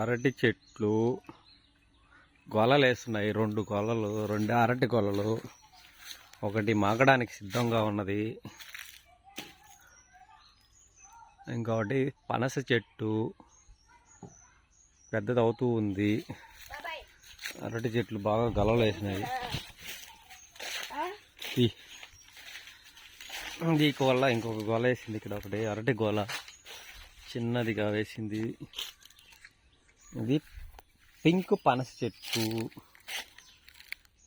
అరటి చెట్లు గొలలు వేస్తున్నాయి రెండు గొలలు రెండు అరటి గొలలు. ఒకటి మాగడానికి సిద్ధంగా ఉన్నది. ఇంకొకటి పనస చెట్టు పెద్దది అవుతూ ఉంది. అరటి చెట్లు బాగా గలలు వేసినాయి ఈ వల్ల ఇంకొక గొల వేసింది ఇక్కడ ఒకటి. అరటి గొల చిన్నదిగా వేసింది. ఇది పింక్ పనస చెట్టు.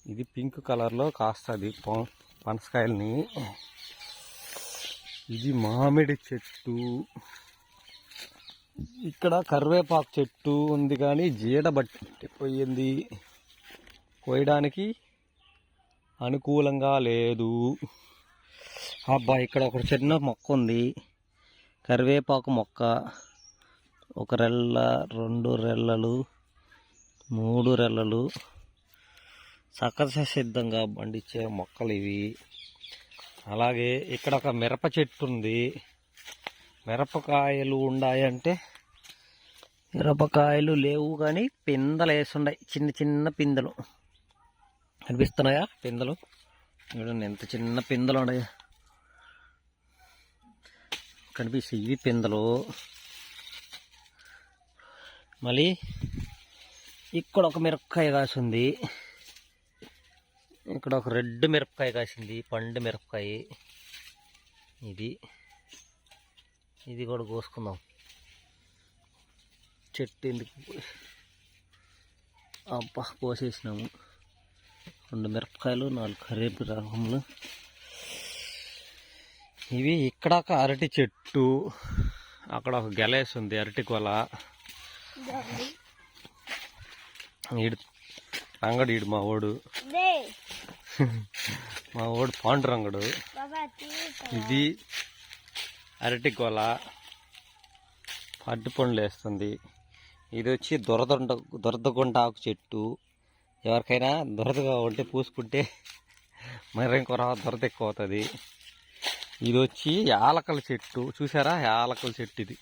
ఇది పింక్ కలర్లో కాస్తుంది పనసకాయలని. ఇది మామిడి చెట్టు. ఇక్కడ కరివేపాకు చెట్టు ఉంది కానీ జీడ బట్టి పోయింది. కోయడానికి అనుకూలంగా లేదు. అబ్బా ఇక్కడ ఒక చిన్న మొక్క ఉంది. కరివేపాకు మొక్క. ఒక రెల్ల రెండు రెల్లలు మూడు రెల్లలు. సకస సిద్ధంగా పండించే మొక్కలు ఇవి. అలాగే ఇక్కడ ఒక మిరప చెట్టు ఉంది. మిరపకాయలు ఉన్నాయంటే మిరపకాయలు లేవు కానీ పిందలు వేసున్నాయి చిన్న చిన్న పిందెలు. కనిపిస్తున్నాయా పిందెలు? చూడండి ఎంత చిన్న పిందెలు ఉన్నాయి. కనిపిస్తాయి ఇవి పిందెలు. మళ్ళీ ఇక్కడ ఒక మిరపకాయ కాసింది. ఇక్కడ ఒక రెడ్ మిరపకాయ కాసింది పండు మిరపకాయ. ఇది. ఇది కూడా కోసుకుందాం. చెట్టు ఎందుకు అబ్బా కోసేసినాము. రెండు మిరపకాయలు నాలుగు కరేపు రకములు ఇవి ఇక్కడ ఒక అరటి చెట్టు. అక్కడ ఒక గెలేసి ఉంది అరటి కొల. ఈడు రంగడు ఈడు మా ఓడు. మా ఓడు పాండురంగడు ఇది అరటి కొల అరటి పండ్లు వేస్తుంది. ఇది వచ్చి దొరదొండ దొరదగుంట ఆకు చెట్టు. ఎవరికైనా దొరదగా ఉంటే పూసుకుంటే మరి ఇంకో దొరద ఎక్కువ అవుతుంది ఇది వచ్చి యాలకల చెట్టు. చూసారా? యాలకల చెట్టు ఇది.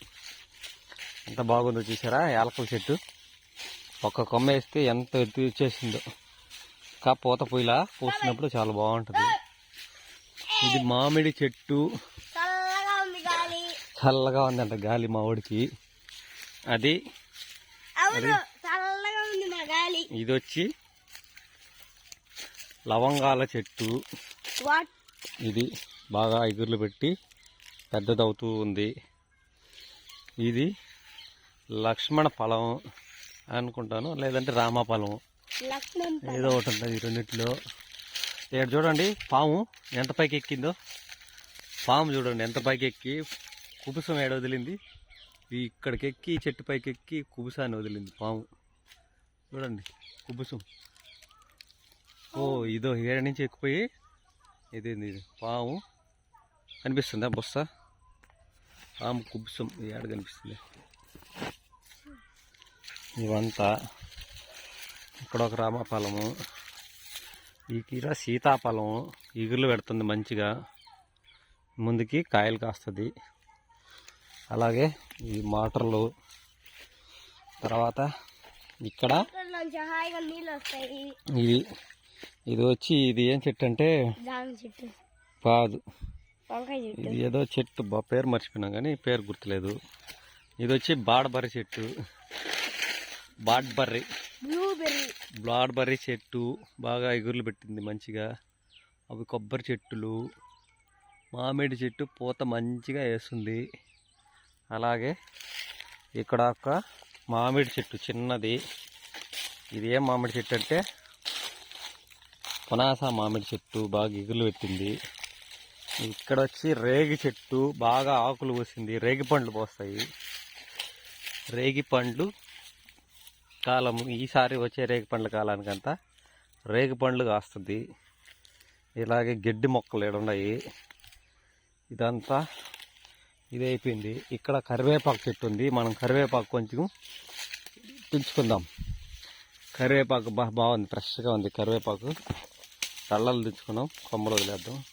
ఎంత బాగుందో చూసారా? యాలకల చెట్టు. ఒక కొమ్మ వేస్తే ఎంత ఎత్తు వచ్చేసిందో. ఇంకా పూత పొయ్యిలా పూసినప్పుడు చాలా బాగుంటుంది. ఇది మామిడి చెట్టు. చల్లగా ఉంది ఉందంట గాలి మా ఊడికి అది ఇది వచ్చి లవంగాల చెట్టు. ఇది బాగా ఎగుర్లు పెట్టి పెద్దదవుతూ ఉంది. ఇది లక్ష్మణ ఫలం అనుకుంటాను లేదంటే రామ ఫలం లక్ష్మణ్ ఏదో ఒకటి ఉంటుంది ఈ రెండిట్లో. ఇక్కడ చూడండి పాము ఎంత పైకి ఎక్కిందో పాము చూడండి ఎంత పైకి ఎక్కి కుబుసం ఏడ వదిలింది? ఇక్కడికి ఎక్కి చెట్టు పైకి ఎక్కి కుబుసాన్ని వదిలింది పాము. చూడండి కుబుసం. ఓ ఇదో ఏడ నుంచి ఎక్కిపోయి ఇదేంది ఇది? పాము. కనిపిస్తుందా బొస్స? పాము కుబుసం ఏడ కనిపిస్తుంది. ఇవంతా ఇక్కడ ఒక రామఫలము ఈ కీర సీతాఫలం ఇగుర్లు పెడుతుంది మంచిగా. ముందుకి కాయలు కాస్తుంది. అలాగే ఈ మోటార్లు. తర్వాత ఇక్కడ ఇది ఇది వచ్చి ఇది ఏం చెట్టు అంటే? కాదు ఇది ఏదో చెట్టు పేరు మర్చిపోయినాం కానీ పేరు గుర్తులేదు. ఇది వచ్చి బాడబర్రి చెట్టు. బాడ్బర్రి బ్లూబెర్రీ బ్లాడ్బర్రీ చెట్టు బాగా ఎగుర్లు పెట్టింది మంచిగా. అవి కొబ్బరి చెట్టులు మామిడి చెట్టు పూత మంచిగా వేస్తుంది. అలాగే ఇక్కడ ఒక మామిడి చెట్టు చిన్నది. ఇది ఏం మామిడి చెట్టు అంటే? పునాస మామిడి చెట్టు బాగా ఎగుర్లు పెట్టింది. ఇక్కడ వచ్చి రేగి చెట్టు బాగా ఆకులు పోసింది. రేగి పండ్లు పోస్తాయి. రేగి పండ్లు కాలం ఈసారి వచ్చే రేగి పండ్ల కాలానికంతా రేగి పండ్లు కాస్తుంది. ఇలాగే గడ్డి మొక్కలు ఈడ ఉన్నాయి. ఇదంతా ఇది అయిపోయింది ఇక్కడ కరివేపాకు చెట్టు ఉంది. మనం కరివేపాకు కొంచెం తుంచుకుందాం. కరివేపాకు బాగుంది ఫ్రెష్గా ఉంది కరివేపాకు. తల్లలు దించుకున్నాం కొమ్మలు వదిలేద్దాం.